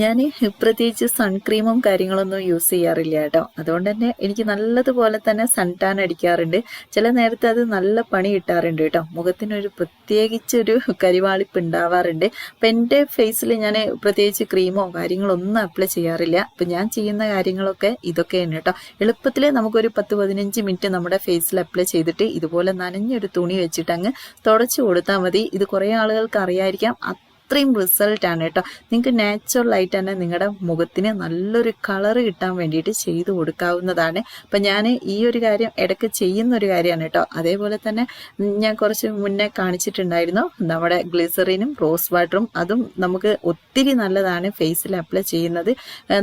ഞാൻ പ്രത്യേകിച്ച് സൺക്രീമും കാര്യങ്ങളൊന്നും യൂസ് ചെയ്യാറില്ല കേട്ടോ. അതുകൊണ്ട് തന്നെ എനിക്ക് നല്ലതുപോലെ തന്നെ സൺ ടാൻ അടിക്കാറുണ്ട്. ചില നേരത്തെ അത് നല്ല പണി കിട്ടാറുണ്ട് കേട്ടോ. മുഖത്തിനൊരു പ്രത്യേകിച്ചൊരു കരിവാളിപ്പ് ഉണ്ടാവാറുണ്ട്. അപ്പം എന്റെ ഫേസിൽ ഞാൻ പ്രത്യേകിച്ച് ക്രീമോ കാര്യങ്ങളോ ഒന്നും അപ്ലൈ ചെയ്യാറില്ല. അപ്പം ഞാൻ ചെയ്യുന്ന കാര്യങ്ങളൊക്കെ ഇതൊക്കെയാണ് കേട്ടോ. എളുപ്പത്തിൽ നമുക്കൊരു പത്ത് പതിനഞ്ച് മിനിറ്റ് നമ്മുടെ ഫേസിൽ അപ്ലൈ ചെയ്തിട്ട് ഇതുപോലെ നനഞ്ഞൊരു തുണി വെച്ചിട്ട് അങ്ങ് തുടച്ചു കൊടുത്താൽ മതി. ഇത് കുറേ ആളുകൾക്ക് അറിയായിരിക്കാം. അത്രയും റിസൾട്ട് ആണ് കേട്ടോ. നിങ്ങൾക്ക് നാച്ചുറൽ ആയിട്ട് തന്നെ നിങ്ങളുടെ മുഖത്തിന് നല്ലൊരു കളർ കിട്ടാൻ വേണ്ടിയിട്ട് ചെയ്തു കൊടുക്കാവുന്നതാണ്. അപ്പം ഞാൻ ഈ ഒരു കാര്യം ഇടയ്ക്ക് ചെയ്യുന്ന ഒരു കാര്യമാണ് കേട്ടോ. അതേപോലെ തന്നെ ഞാൻ കുറച്ച് മുന്നേ കാണിച്ചിട്ടുണ്ടായിരുന്നു. നമ്മുടെ ഗ്ലിസറിനും റോസ് വാട്ടറും അതും നമുക്ക് ഒത്തിരി നല്ലതാണ് ഫേസിൽ അപ്ലൈ ചെയ്യുന്നത്.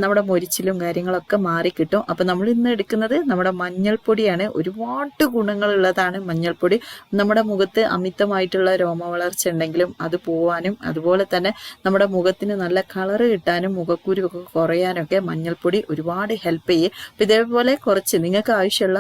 നമ്മുടെ മൊരിച്ചിലും കാര്യങ്ങളൊക്കെ മാറിക്കിട്ടും. അപ്പം നമ്മൾ ഇന്ന് എടുക്കുന്നത് നമ്മുടെ മഞ്ഞൾപ്പൊടിയാണ്. ഒരുപാട് ഗുണങ്ങളുള്ളതാണ് മഞ്ഞൾപ്പൊടി. നമ്മുടെ മുഖത്ത് അമിതമായിട്ടുള്ള രോമ വളർച്ച ഉണ്ടെങ്കിലും അത് പോവാനും അതുപോലെ തന്നെ നമ്മുടെ മുഖത്തിന് നല്ല കളർ കിട്ടാനും മുഖക്കുരു ഒക്കെ കുറയാനൊക്കെ മഞ്ഞൾപ്പൊടി ഒരുപാട് ഹെൽപ്പ് ചെയ്യും. അപ്പം ഇതേപോലെ കുറച്ച് നിങ്ങൾക്ക് ആവശ്യമുള്ള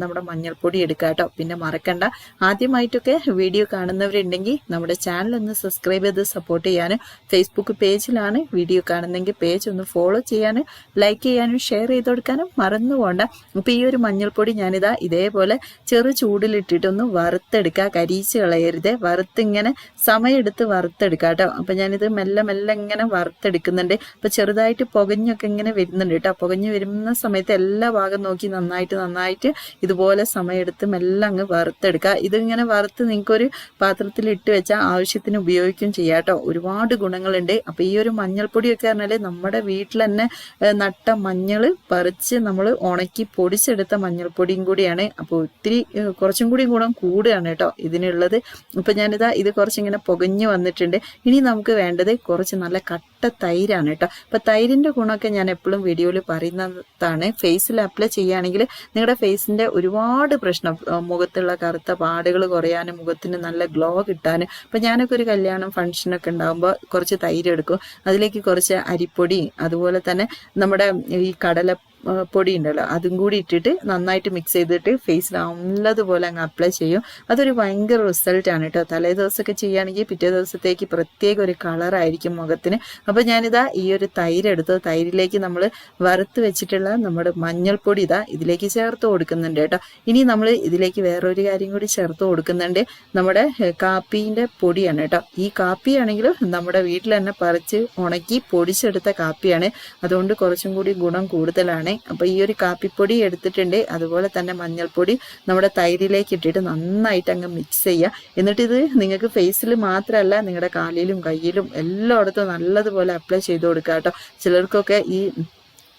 നമ്മുടെ മഞ്ഞൾപ്പൊടി എടുക്കുക കേട്ടോ. പിന്നെ മറക്കണ്ട. ആദ്യമായിട്ടൊക്കെ വീഡിയോ കാണുന്നവരുണ്ടെങ്കിൽ നമ്മുടെ ചാനൽ ഒന്ന് സബ്സ്ക്രൈബ് ചെയ്ത് സപ്പോർട്ട് ചെയ്യാനും ഫേസ്ബുക്ക് പേജിലാണ് വീഡിയോ കാണുന്നെങ്കിൽ പേജ് ഒന്ന് ഫോളോ ചെയ്യാനും ലൈക്ക് ചെയ്യാനും ഷെയർ ചെയ്ത് കൊടുക്കാനും മറന്നു പോകണ്ട അപ്പം ഈ ഒരു മഞ്ഞൾപ്പൊടി ഞാനിതാ ഇതേപോലെ ചെറു ചൂടിലിട്ടിട്ടൊന്ന് വറുത്തെടുക്കുക കരിയിച്ച് കളയരുത്. വറുത്തിങ്ങനെ സമയമെടുത്ത് വറുത്തെടുക്കുക കേട്ടോ അപ്പം ഞാനിത് മെല്ലെ മെല്ലെ ഇങ്ങനെ വറുത്തെടുക്കുന്നുണ്ട്. അപ്പം ചെറുതായിട്ട് പുകഞ്ഞൊക്കെ ഇങ്ങനെ വരുന്നുണ്ട് കേട്ടോ. പുകഞ്ഞ് വരുന്ന സമയത്ത് എല്ലാ ഭാഗം നോക്കി നന്നായിട്ട് നന്നായിട്ട് ഇതുപോലെ സമയമെടുത്ത് മെല്ലെ അങ്ങ് വറുത്തെടുക്കുക. ഇതിങ്ങനെ വറുത്ത് നിങ്ങൾക്കൊരു പാത്രത്തിൽ ഇട്ട് വെച്ചാൽ ആവശ്യത്തിന് ഉപയോഗിക്കുകയും ചെയ്യാം കേട്ടോ. ഒരുപാട് ഗുണങ്ങളുണ്ട്. അപ്പം ഈ ഒരു മഞ്ഞൾപ്പൊടിയൊക്കെ പറഞ്ഞാൽ നമ്മുടെ വീട്ടിൽ തന്നെ നട്ട മഞ്ഞൾ പറിച്ച് നമ്മൾ ഉണക്കി പൊടിച്ചെടുത്ത മഞ്ഞൾപ്പൊടിയും കൂടിയാണ്. അപ്പോൾ ഒത്തിരി കുറച്ചും കൂടി ഗുണം കൂടുകയാണ് കേട്ടോ ഇതിനുള്ളത്. അപ്പം ഞാനിതാ ഇത് കുറച്ചിങ്ങനെ പുകഞ്ഞു വന്നിട്ടുണ്ട്. ഇനി നമുക്ക് വേണ്ടത് കുറച്ച് നല്ല കട്ട തൈരാണ് കേട്ടോ. അപ്പം തൈരിന്റെ ഗുണമൊക്കെ ഞാൻ എപ്പോഴും വീഡിയോയിൽ പറയുന്നതാണ്. ഫേസിൽ അപ്ലൈ ചെയ്യുകയാണെങ്കിൽ നിങ്ങളുടെ ഫേസിന്റെ ഒരുപാട് പ്രശ്നം മുഖത്തുള്ള കറുത്ത പാടുകൾ കുറയാനും മുഖത്തിന് നല്ല ഗ്ലോ കിട്ടാനും. അപ്പം ഞാനൊക്കെ ഒരു കല്യാണം ഫംഗ്ഷനൊക്കെ ഉണ്ടാകുമ്പോൾ കുറച്ച് തൈര് എടുക്കും. അതിലേക്ക് കുറച്ച് അരിപ്പൊടി അതുപോലെ തന്നെ നമ്മുടെ ഈ കടല പൊടി ഉണ്ടല്ലോ അതും കൂടി ഇട്ടിട്ട് നന്നായിട്ട് മിക്സ് ചെയ്തിട്ട് ഫേസിൽ നല്ലതുപോലെ അങ്ങ് അപ്ലൈ ചെയ്യും. അതൊരു ഭയങ്കര റിസൾട്ടാണ് കേട്ടോ. തലേ ദിവസമൊക്കെ ചെയ്യുകയാണെങ്കിൽ പിറ്റേ ദിവസത്തേക്ക് പ്രത്യേക ഒരു കളറായിരിക്കും മുഖത്തിന്. അപ്പോൾ ഞാനിതാ ഈ ഒരു തൈര് എടുത്ത് തൈരിലേക്ക് നമ്മൾ വറുത്ത് വെച്ചിട്ടുള്ള നമ്മുടെ മഞ്ഞൾപ്പൊടി ഇതാ ഇതിലേക്ക് ചേർത്ത് കൊടുക്കുന്നുണ്ട് കേട്ടോ. ഇനി നമ്മൾ ഇതിലേക്ക് വേറൊരു കാര്യം കൂടി ചേർത്ത് കൊടുക്കുന്നുണ്ട്. നമ്മുടെ കാപ്പീന്റെ പൊടിയാണ് കേട്ടോ. ഈ കാപ്പിയാണെങ്കിൽ നമ്മുടെ വീട്ടിൽ തന്നെ പറിച്ച് ഉണക്കി പൊടിച്ചെടുത്ത കാപ്പിയാണ്. അതുകൊണ്ട് കുറച്ചും കൂടി ഗുണം കൂടുതലാണ്. അപ്പോൾ ഈ ഒരു കാപ്പിപ്പൊടി എടുത്തിട്ടുണ്ട്. അതുപോലെ തന്നെ മഞ്ഞൾപ്പൊടി നമ്മുടെ തൈരിലേക്ക് ഇട്ടിട്ട് നന്നായിട്ട് അങ്ങ് മിക്സ് ചെയ്യുക എന്നിട്ട് ഇത് നിങ്ങൾക്ക് ഫേസിൽ മാത്രമല്ല നിങ്ങളുടെ കാലിലും കയ്യിലും എല്ലായിടത്തും നല്ലതുപോലെ അപ്ലൈ ചെയ്ത് കൊടുക്കുക കേട്ടോ. ചിലർക്കൊക്കെ ഈ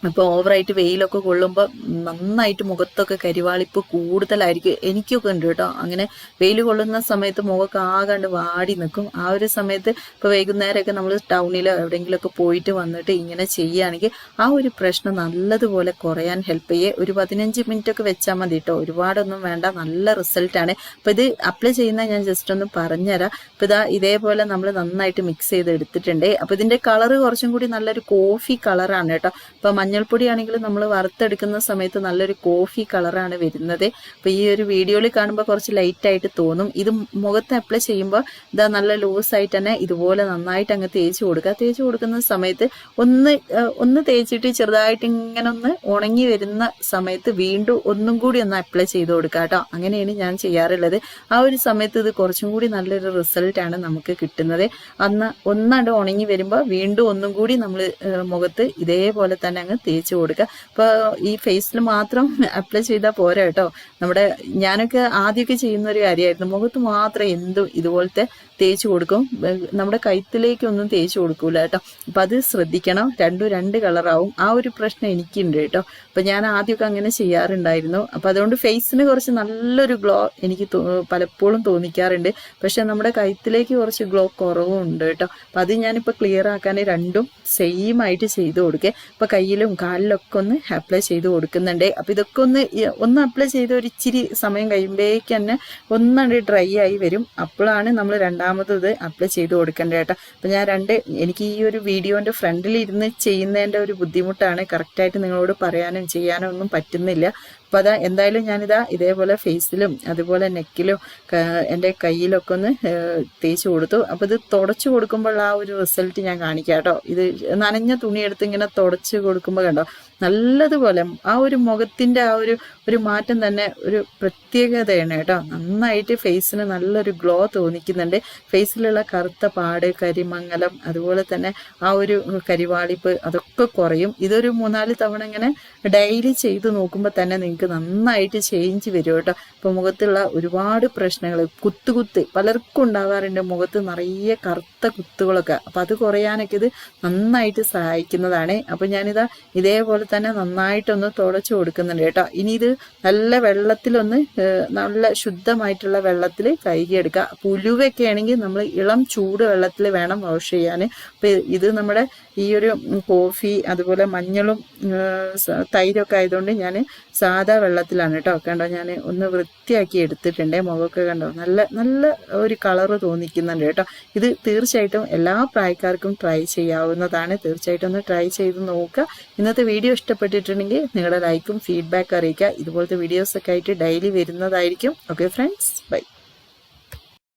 ഇപ്പോൾ ഓവറായിട്ട് വെയിലൊക്കെ കൊള്ളുമ്പോൾ നന്നായിട്ട് മുഖത്തൊക്കെ കരിവാളിപ്പ് കൂടുതലായിരിക്കും. എനിക്കൊക്കെ ഉണ്ട് കേട്ടോ. അങ്ങനെ വെയിൽ കൊള്ളുന്ന സമയത്ത് മുഖമൊക്കെ ആകാണ്ട് വാടി നിൽക്കും ആ ഒരു സമയത്ത് ഇപ്പോൾ വൈകുന്നേരമൊക്കെ നമ്മൾ ടൗണിലോ എവിടെയെങ്കിലുമൊക്കെ പോയിട്ട് വന്നിട്ട് ഇങ്ങനെ ചെയ്യുകയാണെങ്കിൽ ആ ഒരു പ്രശ്നം നല്ലതുപോലെ കുറയാൻ ഹെൽപ്പ് ചെയ്യേ. ഒരു പതിനഞ്ച് മിനിറ്റ് ഒക്കെ വെച്ചാൽ മതി കേട്ടോ. ഒരുപാടൊന്നും വേണ്ട. നല്ല റിസൾട്ടാണ് അപ്പോൾ ഇത് അപ്ലൈ ചെയ്യുന്ന ഞാൻ ജസ്റ്റ് ഒന്ന് പറഞ്ഞുതരാം. അപ്പോൾ ഇതാ ഇതേപോലെ നമ്മൾ നന്നായിട്ട് മിക്സ് ചെയ്ത് എടുത്തിട്ടുണ്ട് അപ്പോൾ ഇതിന്റെ കളറ് കുറച്ചും കൂടി നല്ലൊരു കോഫി കളറാണ് കേട്ടോ. അപ്പോൾ മഞ്ഞൾപ്പൊടി ആണെങ്കിൽ നമ്മൾ വറുത്തെടുക്കുന്ന സമയത്ത് നല്ലൊരു കോഫി കളറാണ് വരുന്നത്. അപ്പോൾ ഈ ഒരു വീഡിയോയിൽ കാണുമ്പോൾ കുറച്ച് ലൈറ്റ് ആയിട്ട് തോന്നും. ഇത് മുഖത്ത് അപ്ലൈ ചെയ്യുമ്പോൾ ഇതാ നല്ല ലൂസായിട്ട് തന്നെ ഇതുപോലെ നന്നായിട്ട് അങ്ങ് തേച്ച് കൊടുക്കുക. തേച്ച് കൊടുക്കുന്ന സമയത്ത് ഒന്ന് ഒന്ന് തേച്ചിട്ട് ചെറുതായിട്ട് ഇങ്ങനെ ഒന്ന് ഉണങ്ങി വരുന്ന സമയത്ത് വീണ്ടും ഒന്നും കൂടി ഒന്ന് അപ്ലൈ ചെയ്ത് കൊടുക്കുക കേട്ടോ. അങ്ങനെയാണ് ഞാൻ ചെയ്യാറുള്ളത്. ആ ഒരു സമയത്ത് ഇത് കുറച്ചും കൂടി നല്ലൊരു റിസൾട്ടാണ് നമുക്ക് കിട്ടുന്നത്. അന്ന് ഒന്നാണ്ട് ഉണങ്ങി വരുമ്പോൾ വീണ്ടും ഒന്നും കൂടി നമ്മൾ മുഖത്ത് ഇതേപോലെ തന്നെ അങ്ങ് തേച്ച് കൊടുക്കുക. അപ്പോൾ ഈ ഫേസിൽ മാത്രം അപ്ലൈ ചെയ്താൽ പോരാ കേട്ടോ. നമ്മുടെ ഞാനൊക്കെ ആദ്യമൊക്കെ ചെയ്യുന്ന ഒരു കാര്യമായിരുന്നു മുഖത്ത് മാത്രം എന്തും ഇതുപോലത്തെ തേച്ച് കൊടുക്കും. നമ്മുടെ കൈത്തിലേക്കൊന്നും തേച്ച് കൊടുക്കൂല കേട്ടോ. അപ്പം അത് ശ്രദ്ധിക്കണം. രണ്ടും രണ്ട് കളറാവും ആ ഒരു പ്രശ്നം എനിക്കുണ്ട് കേട്ടോ. അപ്പം ഞാൻ ആദ്യമൊക്കെ അങ്ങനെ ചെയ്യാറുണ്ടായിരുന്നു. അപ്പം അതുകൊണ്ട് ഫേസിന് കുറച്ച് നല്ലൊരു ഗ്ലോ എനിക്ക് പലപ്പോഴും തോന്നിക്കാറുണ്ട്. പക്ഷെ നമ്മുടെ കൈത്തിലേക്ക് കുറച്ച് ഗ്ലോ കുറവും ഉണ്ട് കേട്ടോ. അപ്പം അത് ഞാനിപ്പോൾ ക്ലിയർ ആക്കാൻ രണ്ടും സെയിം ആയിട്ട് ചെയ്ത് കൊടുക്കേ. അപ്പോൾ കയ്യിലും കാലിലൊക്കെ ഒന്ന് അപ്ലൈ ചെയ്ത് കൊടുക്കുന്നുണ്ട്. അപ്പോൾ ഇതൊക്കെ ഒന്ന് ഒന്ന് അപ്ലൈ ചെയ്ത് ഒരു ഇച്ചിരി സമയം കഴിയുമ്പോഴേക്ക് തന്നെ ഒന്നണ്ട് ഡ്രൈ ആയി വരും. അപ്പോഴാണ് നമ്മൾ രണ്ടാമത് ഇത് അപ്ലൈ ചെയ്ത് കൊടുക്കേണ്ടത് കേട്ടോ. അപ്പോൾ ഞാൻ രണ്ട് എനിക്ക് ഈ ഒരു വീഡിയോന്റെ ഫ്രണ്ടിൽ ഇരുന്ന് ചെയ്യുന്നതിന്റെ ഒരു ബുദ്ധിമുട്ടാണ്. കറക്റ്റായിട്ട് നിങ്ങളോട് പറയാനും ചെയ്യാനും ഒന്നും പറ്റുന്നില്ല. അപ്പോൾ അതാ എന്തായാലും ഞാനിതാ ഇതേപോലെ ഫേസിലും അതുപോലെ നെക്കിലും എന്റെ കയ്യിലൊക്കെ ഒന്ന് തേച്ച് കൊടുത്തു. അപ്പോൾ ഇത് തുടച്ചു കൊടുക്കുമ്പോൾ ആ ഒരു റിസൾട്ട് ഞാൻ കാണിക്കാം കേട്ടോ. ഇത് നനഞ്ഞ തുണിയെടുത്ത് ഇങ്ങനെ തുടച്ച് കൊടുക്കുമ്പോൾ കണ്ടോ നല്ലതുപോലെ ആ ഒരു മുഖത്തിന്റെ ആ ഒരു ഒരു മാറ്റം തന്നെ ഒരു പ്രത്യേകതയാണ് കേട്ടോ. നന്നായിട്ട് ഫേസിന് നല്ലൊരു ഗ്ലോ തോന്നിക്കുന്നുണ്ട്. ഫേസിലുള്ള കറുത്ത പാട് കരിമംഗലം അതുപോലെ തന്നെ ആ ഒരു കരിവാളിപ്പ് അതൊക്കെ കുറയും. ഇതൊരു മൂന്നാൽ തവണ ഇങ്ങനെ ഡെയിലി ചെയ്ത് നോക്കുമ്പോൾ തന്നെ നിങ്ങൾക്ക് നന്നായിട്ട് ചേഞ്ച് വരും കേട്ടോ. ഇപ്പോൾ മുഖത്തുള്ള ഒരുപാട് പ്രശ്നങ്ങൾ കുത്തുകുത്ത് പലർക്കും ഉണ്ടാകാറുണ്ട് മുഖത്ത് നിറയെ കറുത്ത കുത്തുകളൊക്കെ. അപ്പം അത് കുറയാനൊക്കെ ഇത് നന്നായിട്ട് സഹായിക്കുന്നതാണ്. അപ്പം ഞാനിതാ ഇതേപോലെ തന്നെ നന്നായിട്ടൊന്ന് തുടച്ചു കൊടുക്കുന്നുണ്ട് കേട്ടോ. ഇനി ഇത് നല്ല വെള്ളത്തിലൊന്ന് നല്ല ശുദ്ധമായിട്ടുള്ള വെള്ളത്തിൽ കഴുകിയെടുക്കുക പുലുവൊക്കെ ആണെങ്കിൽ നമ്മൾ ഇളം ചൂട് വെള്ളത്തിൽ വേണം വാഷ് ചെയ്യാൻ. അപ്പം ഇത് നമ്മുടെ ഈ ഒരു കോഫി അതുപോലെ മഞ്ഞളും തൈരൊക്കെ ആയതുകൊണ്ട് ഞാൻ സാധാ വെള്ളത്തിലാണ് കേട്ടോ കണ്ടോ ഞാൻ ഒന്ന് വൃത്തിയാക്കി എടുത്തിട്ടുണ്ട്. മുഖമൊക്കെ കണ്ടോ? നല്ല നല്ല ഒരു കളറ് തോന്നിക്കുന്നുണ്ട് കേട്ടോ ഇത് തീർച്ചയായിട്ടും എല്ലാ പ്രായക്കാർക്കും ട്രൈ ചെയ്യാവുന്നതാണ്. തീർച്ചയായിട്ടും ഒന്ന് ട്രൈ ചെയ്ത് നോക്കുക. ഇന്നത്തെ വീഡിയോ ഇഷ്ടപ്പെട്ടിട്ടുണ്ടെങ്കിൽ നിങ്ങളുടെ ലൈക്കും ഫീഡ്ബാക്ക് അറിയിക്കുക. ഇതുപോലത്തെ വീഡിയോസൊക്കെ ആയിട്ട് ഡെയിലി വരുന്നതായിരിക്കും. Okay friends. ബൈ.